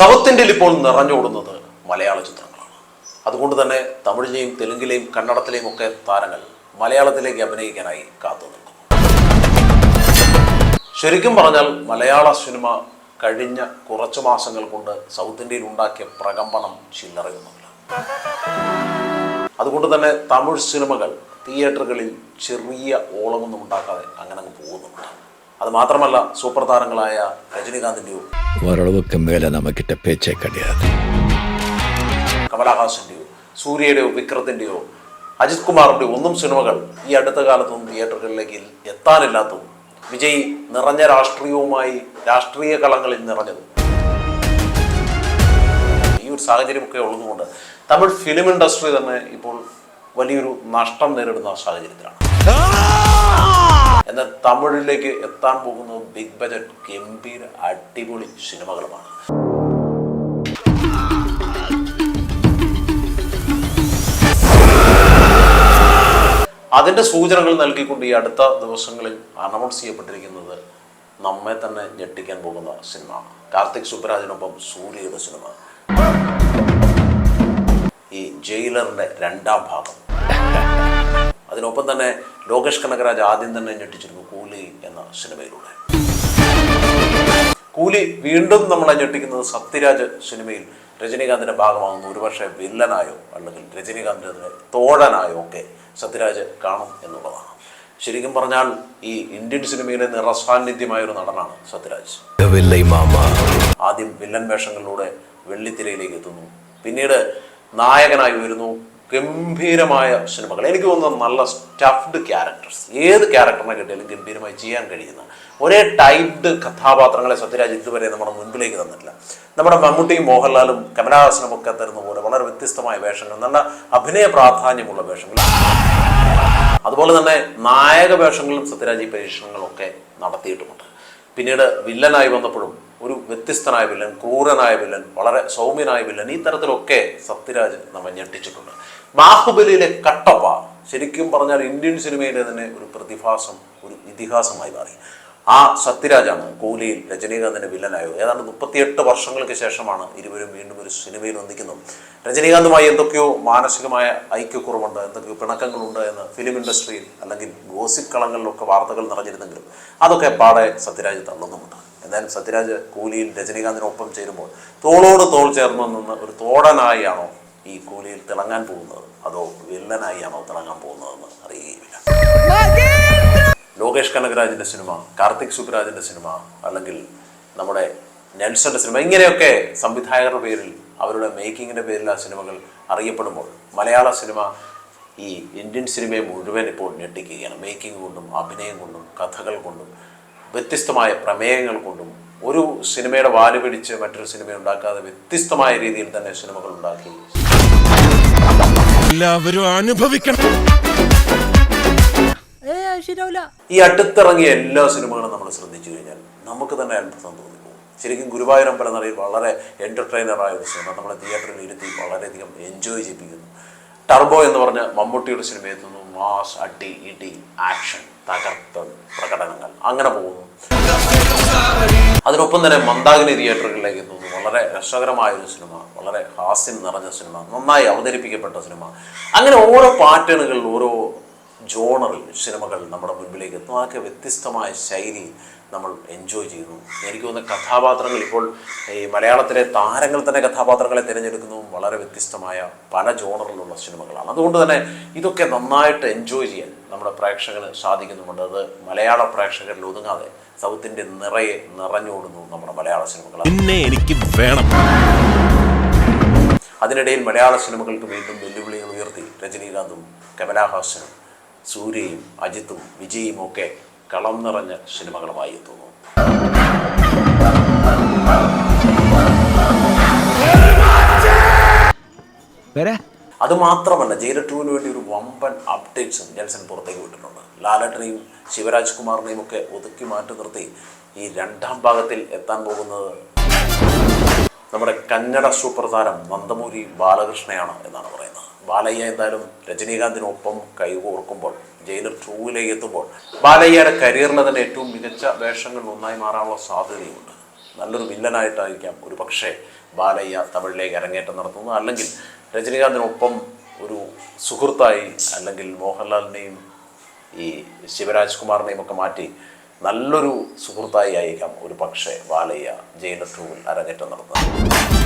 South ഇപ്പോൾ നിറഞ്ഞോടുന്നത് മലയാള ചിത്രങ്ങളാണ്. അതുകൊണ്ട് തന്നെ തമിഴിലെയും തെലുങ്കിലെയും കന്നഡത്തിലെയും ഒക്കെ താരങ്ങൾ മലയാളത്തിലേക്ക് അഭിനയിക്കാനായി കാത്തു നിൽക്കുന്നു. ശരിക്കും പറഞ്ഞാൽ മലയാള സിനിമ കഴിഞ്ഞ കുറച്ചു മാസങ്ങൾ കൊണ്ട് സൗത്ത് ഇന്ത്യയിൽ ഉണ്ടാക്കിയ പ്രകമ്പനം ചില്ലറയൊന്നുമില്ല. അതുകൊണ്ട് തന്നെ തമിഴ് സിനിമകൾ തിയേറ്ററുകളിൽ ചെറിയ ഓളമൊന്നും ഉണ്ടാക്കാതെ അങ്ങനെ അങ്ങ് പോകുന്നുണ്ട്. അത് മാത്രമല്ല സൂപ്പർ താരങ്ങളായ രജനീകാന്തിൻ്റെയോ ஓரளவுக்கு மேல நம்ம கிட்ட பேச்சே கிடையாது കമലഹാസന്റെയോ സൂര്യയുടെയോ വിക്രത്തിന്റെയോ അജിത് കുമാറിന്റെയോ ഒന്നും സിനിമകൾ ഈ അടുത്ത കാലത്തൊന്നും തിയേറ്ററുകളിലേക്ക് എത്താനില്ലാത്തതും വിജയ് നിറഞ്ഞ രാഷ്ട്രീയവുമായി രാഷ്ട്രീയ കളങ്ങളിൽ നിറഞ്ഞതും ഈ ഒരു സാഹചര്യമൊക്കെ ഉള്ളതുകൊണ്ട് തമിഴ് ഫിലിം ഇൻഡസ്ട്രി തന്നെ ഇപ്പോൾ വലിയൊരു നഷ്ടം നേരിടുന്ന സാഹചര്യത്തിലാണ് എന്നാൽ തമിഴിലേക്ക് എത്താൻ പോകുന്നത് ബിഗ് ബജറ്റ് ഗംഭീര അടിപൊളി സിനിമകളുമാണ്. അതിന്റെ സൂചനകൾ നൽകിക്കൊണ്ട് ഈ അടുത്ത ദിവസങ്ങളിൽ അനൗൺസ് ചെയ്യപ്പെട്ടിരിക്കുന്നത് നമ്മെ തന്നെ ഞെട്ടിക്കാൻ പോകുന്ന സിനിമ. കാർത്തിക് സുബ്രാജിനൊപ്പം സൂര്യയുടെ സിനിമ. ഈ ജയിലറിന്റെ രണ്ടാം ഭാഗം. അതിനൊപ്പം തന്നെ ലോകേഷ് കനകരാജ് ആദ്യം തന്നെ ഞെട്ടിച്ചിരുന്നു കൂലി എന്ന സിനിമയിലൂടെ. കൂലി വീണ്ടും നമ്മളെ ഞെട്ടിക്കുന്നത് സത്യരാജ് സിനിമയിൽ രജനീകാന്തിന്റെ ഭാഗമാകുന്നു. ഒരുപക്ഷെ വില്ലനായോ അല്ലെങ്കിൽ രജനീകാന്തിന്റെ തോഴനായോ ഒക്കെ സത്യരാജ് കാണും എന്നുള്ളതാണ്. ശരിക്കും പറഞ്ഞാൽ ഈ ഇന്ത്യൻ സിനിമയിലെ നിറസാന്നിധ്യമായ ഒരു നടനാണ് സത്യരാജ്. ആദ്യം വില്ലൻ വേഷങ്ങളിലൂടെ വെള്ളിത്തിരയിലേക്ക് എത്തുന്നു. പിന്നീട് നായകനായി വരുന്നു. ഗംഭീരമായ സിനിമകൾ. എനിക്ക് തോന്നുന്നത് നല്ല സ്റ്റഫ്ഡ് ക്യാരക്ടേഴ്സ് ഏത് ക്യാരക്ടറിനെ കിട്ടിയാലും ഗംഭീരമായി ചെയ്യാൻ കഴിയുന്ന ഒരേ ടൈപ്ഡ് കഥാപാത്രങ്ങളെ സത്യരാജ് ഇതുവരെ നമ്മുടെ മുൻപിലേക്ക് തന്നിട്ടില്ല. നമ്മുടെ മമ്മൂട്ടിയും മോഹൻലാലും കമലഹാസനും ഒക്കെ തരുന്ന പോലെ വളരെ വ്യത്യസ്തമായ വേഷങ്ങൾ നല്ല അഭിനയ പ്രാധാന്യമുള്ള വേഷങ്ങൾ. അതുപോലെ തന്നെ നായക വേഷങ്ങളും സത്യരാജ് പരീക്ഷണങ്ങളൊക്കെ നടത്തിയിട്ടുമുണ്ട്. പിന്നീട് വില്ലനായി വന്നപ്പോഴും ഒരു വ്യത്യസ്തനായ വില്ലൻ ക്രൂരനായ വില്ലൻ വളരെ സൗമ്യനായ വില്ലൻ ഈ തരത്തിലൊക്കെ സത്യരാജ് നമ്മെ ഞെട്ടിച്ചിട്ടുണ്ട്. ബാഹുബലിയിലെ കട്ടപ്പ ശരിക്കും പറഞ്ഞാൽ ഇന്ത്യൻ സിനിമയിലെ തന്നെ ഒരു പ്രതിഭാസം ഒരു ഇതിഹാസമായി മാറി. ആ സത്യരാജാണ് കൂലിയിൽ രജനീകാന്തിന്റെ വില്ലനായോ ഏതാണ്ട് മുപ്പത്തിയെട്ട് വർഷങ്ങൾക്ക് ശേഷമാണ് ഇരുവരും വീണ്ടും ഒരു സിനിമയിൽ ഒന്നിക്കുന്നത് രജനീകാന്തുമായി എന്തൊക്കെയോ മാനസികമായ ഐക്യക്കുറവുണ്ട് എന്തൊക്കെയോ പിണക്കങ്ങളുണ്ട് എന്ന് ഫിലിം ഇൻഡസ്ട്രിയിൽ അല്ലെങ്കിൽ ഗോസിപ്പ് കളങ്ങളിലൊക്കെ വാർത്തകൾ നിറഞ്ഞിരുന്നെങ്കിലും അതൊക്കെ പാടെ സത്യരാജ് തള്ളുന്നുമുണ്ട്. എന്തായാലും സത്യരാജ് കൂലിയിൽ രജനീകാന്തിനൊപ്പം ചേരുമ്പോൾ തോളോട് തോൾ ചേർന്ന് നിന്ന് ഒരു തോടനായിയാണോ ഈ കൂലിയിൽ തിളങ്ങാൻ പോകുന്നത്? അതോ വില്ലനായിയാണോ തിളങ്ങാൻ പോകുന്നതെന്ന് അറിയുകയില്ല ലോകേഷ് കനകരാജിന്റെ സിനിമ കാർത്തിക് സുബ്രാജിന്റെ സിനിമ അല്ലെങ്കിൽ നമ്മുടെ നെൽസന്റെ സിനിമ ഇങ്ങനെയൊക്കെ സംവിധായകരുടെ പേരിൽ അവരുടെ മേക്കിങ്ങിന്റെ പേരിൽ ആ സിനിമകൾ അറിയപ്പെടുമ്പോൾ മലയാള സിനിമ ഈ ഇന്ത്യൻ സിനിമയെ മുഴുവൻ ഇപ്പോൾ ഞെട്ടിക്കുകയാണ്. മേക്കിംഗ് കൊണ്ടും അഭിനയം കൊണ്ടും കഥകൾ കൊണ്ടും വ്യത്യസ്തമായ പ്രമേയങ്ങൾ കൊണ്ടും ഒരു സിനിമയുടെ വാൽ പിടിച്ച് മറ്റൊരു സിനിമ ഉണ്ടാക്കാതെ വ്യത്യസ്തമായ രീതിയിൽ തന്നെ സിനിമകൾ ഉണ്ടാക്കി. എല്ലാവരും അനുഭവിക്കണം. ഈ അടുത്തിറങ്ങിയ എല്ലാ സിനിമകളും നമ്മൾ ശ്രദ്ധിച്ചു കഴിഞ്ഞാൽ നമുക്ക് തന്നെ അത്ഭുതം തോന്നിപ്പോകും. ശരിക്കും ഗുരുവായൂരമ്പലം നടയിൽ വളരെ എന്റർടൈനറായ ഒരു സിനിമ. നമ്മളെ തിയേറ്ററിൽ ഇരുത്തി വളരെയധികം എൻജോയ് ചെയ്യിപ്പിക്കുന്നു. ടർബോ എന്ന് പറഞ്ഞ മമ്മൂട്ടിയുടെ സിനിമ എത്തുന്നു. മാസ് അടി ഇടി ആക്ഷൻ തകർത്ത് പ്രകടനങ്ങൾ. അങ്ങനെ പോകുന്നു. അതിനൊപ്പം തന്നെ മന്ദാകിനി തിയേറ്ററുകളിലേക്ക് എത്തുന്നു വളരെ രസകരമായ ഒരു സിനിമ വളരെ ഹാസ്യം നിറഞ്ഞ സിനിമ നന്നായി അവതരിപ്പിക്കപ്പെട്ട സിനിമ. അങ്ങനെ ഓരോ പാറ്റേണുകളിൽ ഓരോ ജോണറിൽ സിനിമകൾ നമ്മുടെ മുൻപിലേക്ക് എത്തുന്നു. അതൊക്കെ വ്യത്യസ്തമായ ശൈലി നമ്മൾ എൻജോയ് ചെയ്യുന്നു. എനിക്ക് തോന്നുന്ന കഥാപാത്രങ്ങൾ ഇപ്പോൾ ഈ മലയാളത്തിലെ താരങ്ങൾ തന്നെ കഥാപാത്രങ്ങളെ തിരഞ്ഞെടുക്കുന്നതും വളരെ വ്യത്യസ്തമായ പല ജോണറിലുള്ള സിനിമകളാണ്. അതുകൊണ്ട് തന്നെ ഇതൊക്കെ നന്നായിട്ട് എൻജോയ് ചെയ്യാൻ നമ്മുടെ പ്രേക്ഷകന് സാധിക്കുന്നുമുണ്ട്. അത് മലയാള പ്രേക്ഷകരിൽ ഒതുങ്ങാതെ സൗത്ത് ഇന്ത്യൻ നിറയെ നിറഞ്ഞോടുന്നു നമ്മുടെ മലയാള സിനിമകൾ പിന്നെ എനിക്ക് വേണം. അതിനിടയിൽ മലയാള സിനിമകൾക്ക് വീണ്ടും വെല്ലുവിളികൾ ഉയർത്തി. രജനീകാന്തും കമലഹാസനും സൂര്യയും അജിത്തും വിജയും ഒക്കെ കളം നിറഞ്ഞ സിനിമകളുമായി എത്തുന്നു. വേറെ അത് മാത്രമല്ല ജയിലർ ടൂവിന് വേണ്ടി ഒരു വമ്പൻ അപ്ഡേറ്റ്സും ജെൽസൺ പുറത്തേക്ക് വിട്ടിട്ടുണ്ട്. ലാലട്ടനെയും ശിവരാജ് കുമാറിനെയും ഒക്കെ ഒതുക്കി മാറ്റി നിർത്തി ഈ രണ്ടാം ഭാഗത്തിൽ എത്താൻ പോകുന്നത് നമ്മുടെ കന്നഡ സൂപ്പർ താരം നന്ദമൂരി ബാലകൃഷ്ണയാണ് എന്നാണ് പറയുന്നത്. ബാലയ്യ എന്തായാലും രജനീകാന്തിനൊപ്പം കൈകോർക്കുമ്പോൾ ജയിലർ ടൂവിലേക്ക് എത്തുമ്പോൾ ബാലയ്യയുടെ കരിയറിലെ തന്നെ ഏറ്റവും മികച്ച വേഷങ്ങളിൽ ഒന്നായി മാറാനുള്ള സാധ്യതയുണ്ട് നല്ലൊരു വില്ലനായിട്ടായിരിക്കാം ഒരു പക്ഷേ ബാലയ്യ തമിഴിലേക്ക് അരങ്ങേറ്റം നടത്തുന്നത്. അല്ലെങ്കിൽ രജനീകാന്തിനൊപ്പം ഒരു സുഹൃത്തായി അല്ലെങ്കിൽ മോഹൻലാലിനെയും ഈ ശിവരാജ് കുമാറിനെയും ഒക്കെ മാറ്റി നല്ലൊരു സുഹൃത്തായി ആയിരിക്കാം ഒരു പക്ഷേ ബാലയ്യ ജയിലർ അരങ്ങേറ്റം നടത്തുന്നത്.